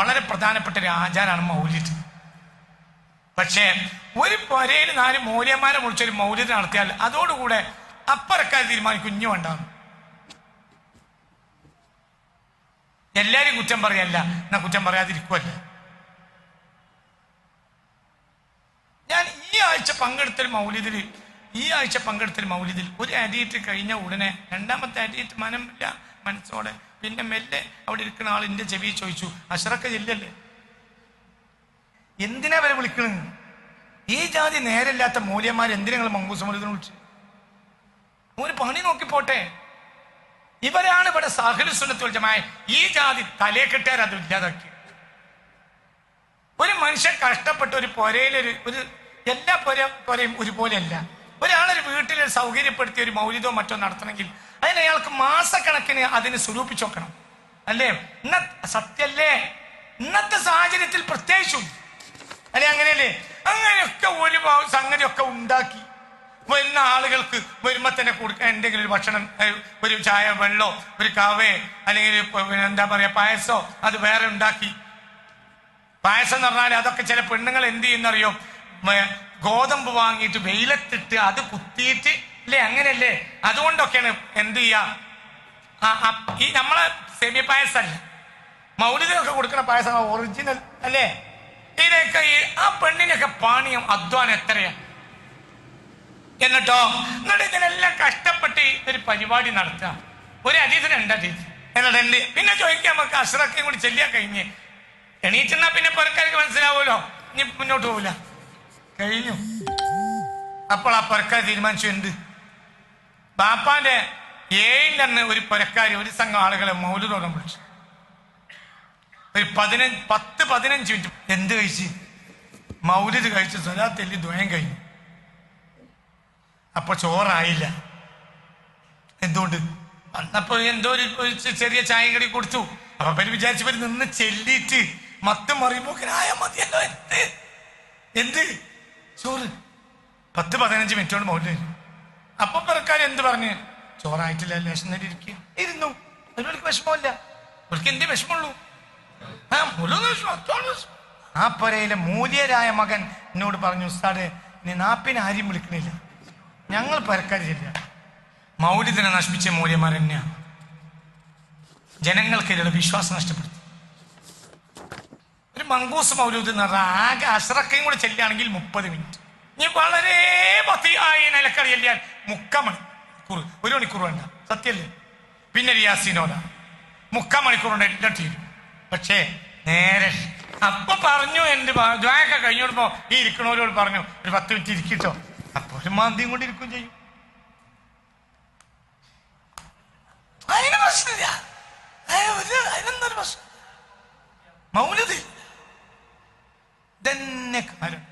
വളരെ പ്രധാനപ്പെട്ട ഒരു ആചാരമാണ് മൗലിദ്. പക്ഷേ ഒരു പൊരയിൽ നാല് മൂല്യന്മാരെ വിളിച്ചൊരു മൗലിദ് നടത്തിയാൽ അതോടുകൂടെ അപ്പറക്കാർ കുഞ്ഞു വേണ്ടാന്ന്. എല്ലാരും കുറ്റം പറയല്ല. എന്നാ കുറ്റം പറയാതിരിക്കുമല്ല ഞാൻ ഈ ആഴ്ച പങ്കെടുത്തൊരു മൗലിദിൽ ഈ ആഴ്ച പങ്കെടുത്തൊരു മൗലിദിൽ ഒരു അടിയിട്ട് കഴിഞ്ഞ ഉടനെ രണ്ടാമത്തെ അടിയിട്ട് മനമില്ല മനസ്സോടെ. പിന്നെ മെല്ലെ അവിടെ ഇരിക്കുന്ന ആൾ എന്റെ ചെവി ചോദിച്ചു അഷറക്ക ചെല്ലല്ലേ? എന്തിനാ വരെ വിളിക്കണത് ഈ ജാതി നേരല്ലാത്ത മൂല്യന്മാർ എന്തിനാ നിങ്ങൾ മങ്കൂസ് മൗലിദിനെ വിളിച്ചു? ഒരു പണി നോക്കി പോട്ടെ. ഇവരാണ് ഇവിടെ സാഹിൽ സുന്നത്ത് വിളിച്ചമായ ഈ ജാതി തലേ കെട്ടിയാൽ അത് ഇല്ലാതാക്കി ഒരു മനുഷ്യൻ കഷ്ടപ്പെട്ട ഒരു പൊരയിലൊരു ഒരു എല്ലാ പൊര പൊരയും ഒരുപോലെയല്ല. ഒരാളൊരു വീട്ടിൽ സൗകര്യപ്പെടുത്തി ഒരു മൗലിതോ മറ്റോ നടത്തണമെങ്കിൽ അതിന് അയാൾക്ക് മാസക്കണക്കിന് അതിന് സ്വരൂപിച്ചു നോക്കണം അല്ലേ? ഇന്ന സത്യല്ലേ ഇന്നത്തെ സാഹചര്യത്തിൽ പ്രത്യേകിച്ചും. അല്ലെ അങ്ങനെയല്ലേ? അങ്ങനെയൊക്കെ ഒരു സംഗതിയൊക്കെ ഉണ്ടാക്കി വരുന്ന ആളുകൾക്ക് വരുമ്പോ തന്നെ കൊടുക്കാൻ എന്തെങ്കിലും ഒരു ഭക്ഷണം ഒരു ചായ വെള്ളോ ഒരു കാവേ അല്ലെങ്കിൽ എന്താ പറയാ പായസോ അത് വേറെ ഉണ്ടാക്കി. പായസം എന്ന് പറഞ്ഞാൽ അതൊക്കെ ചില പെണ്ണുങ്ങൾ എന്ത് ചെയ്യുന്നറിയോ? ഗോതമ്പ് വാങ്ങിയിട്ട് വെയിലത്തിട്ട് അത് കുത്തിയിട്ട് അല്ലേ അങ്ങനെയല്ലേ? അതുകൊണ്ടൊക്കെയാണ് എന്ത് ചെയ്യാ? ആ, ആ, ഈ നമ്മളെ സെമി പായസല്ല മൗലികൊക്കെ കൊടുക്കുന്ന പായസം ഒറിജിനൽ അല്ലേ? ഇതിനൊക്കെ ഈ ആ പെണ്ണിനൊക്കെ പാണിയം അധ്വാനം എത്രയാ? എന്നിട്ടോ എന്നിട്ട് ഇതിനെല്ലാം കഷ്ടപ്പെട്ട് ഒരു പരിപാടി നടത്തുക. ഒരു അതീത് രണ്ട് അതീതി എന്നിട്ട് എന്ത് പിന്നെ ചോദിക്കാം നമുക്ക് അഷ്റഖയും കൂടി ചെല്ലിയാ കഴിഞ്ഞ്. എണീറ്റെന്നാ പിന്നെ പുറക്കാർക്ക് മനസ്സിലാവുമല്ലോ. ഇനി മുന്നോട്ട് പോവില്ല. കഴിഞ്ഞു. അപ്പോൾ ആ പുരക്കാർ തീരുമാനിച്ചു എന്ത് ബാപ്പാന്റെ ഏഴും അന്ന് ഒരു പുരക്കാരി ഒരു സംഘം ആളുകളെ മൗലിതോളം വിളിച്ചു. ഒരു പതിനഞ്ച് പത്ത് പതിനഞ്ച് മിനിറ്റ്. എന്ത് കഴിച്ച്? മൗലിത് കഴിച്ച് സ്വലാത്തെല്ലി ദ്വയം കഴിഞ്ഞു. അപ്പൊ ചോറായില്ല. എന്തുകൊണ്ട്? അന്നപ്പോ എന്തോ ഒരു ചെറിയ ചായ കടി കൊടുത്തു. അപ്പൊ പേര് വിചാരിച്ചവര് നിന്ന് ചെല്ലിയിട്ട് മത്ത് ഗ്രായ മതിയല്ലോ എന്ത്? എന്ത്? ചോറ്. പത്ത് പതിനഞ്ച് മിനിറ്റ് കൊണ്ട് കഴിഞ്ഞു അപ്പൊ പിറക്കാർ എന്ത് പറഞ്ഞ്? ചോറായിട്ടില്ല ലേശം നേടി ഇരിക്കുക. ഇരുന്നു. അതിനൊരു വിഷമമില്ല അവർക്ക് എന്റെ വിഷമമുള്ളൂ? ആ വിഷമം. ആ പൊരയിലെ മൂല്യരായ മകൻ എന്നോട് പറഞ്ഞു ഉസ്താദ് നീ നാപ്പിനെ ആരും വിളിക്കണില്ല. ഞങ്ങൾ പരക്കാരില്ല മൗലിദിനെ നശിപ്പിച്ച മൂല്യമാരെന്നെയാണ് ജനങ്ങൾക്കിടയിൽ വിശ്വാസം നഷ്ടപ്പെടുത്തി. മങ്കൂസ് മൗലൂദ് എന്ന് ആകെ അഷ്റക്കയും കൂടി ചെല്ലുകയാണെങ്കിൽ മുപ്പത് മിനിറ്റ്. ഇനി വളരെ പത്തി ആയി നിലക്കറി ചെല്ലിയാൽ മുക്കമണി കുറു ഒരു മണിക്കൂർ വേണ്ട. സത്യല്ലേ? പിന്നെ റിയാസിനോദ മുക്കമണിക്കൂർ കൊണ്ട് എല്ലാം തീരും. പക്ഷേ നേരെ. അപ്പൊ പറഞ്ഞു എന്റെ ദ്വായൊക്കെ കഴിഞ്ഞോടുമ്പോ ഈ ഇരിക്കണോരോട് പറഞ്ഞു ഒരു പത്ത് മിനിറ്റ് ഇരിക്കിട്ടോ. അപ്പൊ ഒരു മാന്തിയും കൊണ്ട് ഇരിക്കും ചെയ്യും. അതിന് പ്രശ്നമില്ല. അതിനൊന്നൊരു പ്രശ്നം? മൗനതില്ല then neck.